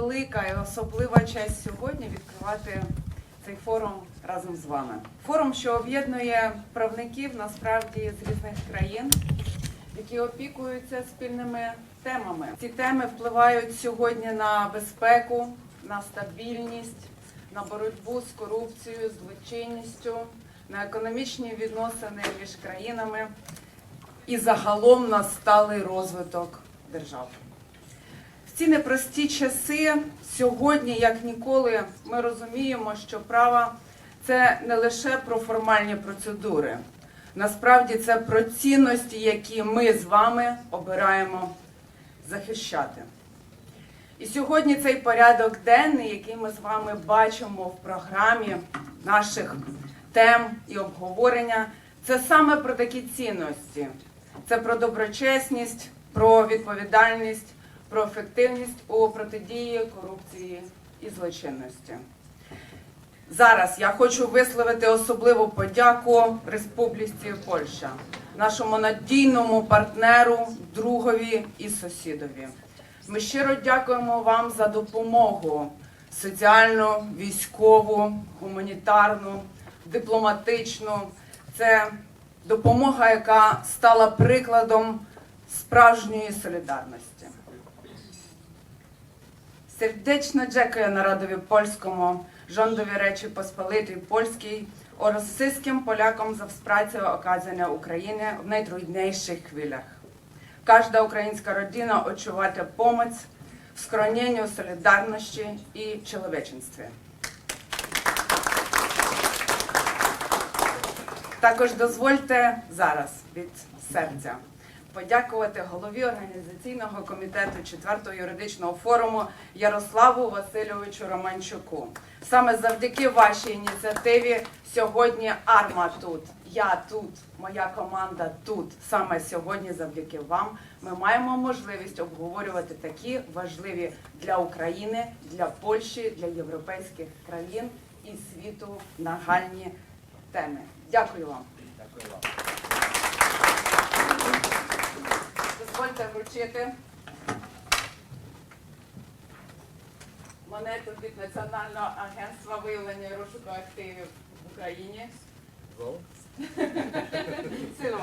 велика і особлива честь сьогодні відкривати цей форум разом з вами. Форум, що об'єднує правників насправді з різних країн, які опікуються спільними темами. Ці теми впливають сьогодні на безпеку, на стабільність, на боротьбу з корупцією, злочинністю, на економічні відносини між країнами і загалом на сталий розвиток держав. Ці непрості часи сьогодні, як ніколи, ми розуміємо, що право це не лише про формальні процедури. Насправді це про цінності, які ми з вами обираємо захищати. І сьогодні цей порядок денний, який ми з вами бачимо в програмі наших тем і обговорення, це саме про такі цінності. Це про доброчесність, про відповідальність, про ефективність у протидії корупції і злочинності. Зараз я хочу висловити особливу подяку Республіці Польща, нашому надійному партнеру, другові і сусідові. Ми щиро дякуємо вам за допомогу соціальну, військову, гуманітарну, дипломатичну. Це допомога, яка стала прикладом справжньої солідарності. Сердечно дякую народові польському, rządowi Речі Посполитої Польській oraz wszystkim Polakom za wsparcie okazania України в найтрудніших хвилях. Każda українська родина odczuwate pomoc w schronieniu, солідарності і чоловіченстві. Також дозвольте зараз від серця подякувати голові організаційного комітету 4-го юридичного форуму Ярославу Васильовичу Романчуку. Саме завдяки вашій ініціативі сьогодні Арма тут, я тут, моя команда тут. Саме сьогодні, завдяки вам, ми маємо можливість обговорювати такі важливі для України, для Польщі, для європейських країн і світу нагальні теми. Дякую вам. Дякую вам. Дозвольте вручити монету від Національного агентства виявлення і розшуку активів в Україні. Go. Син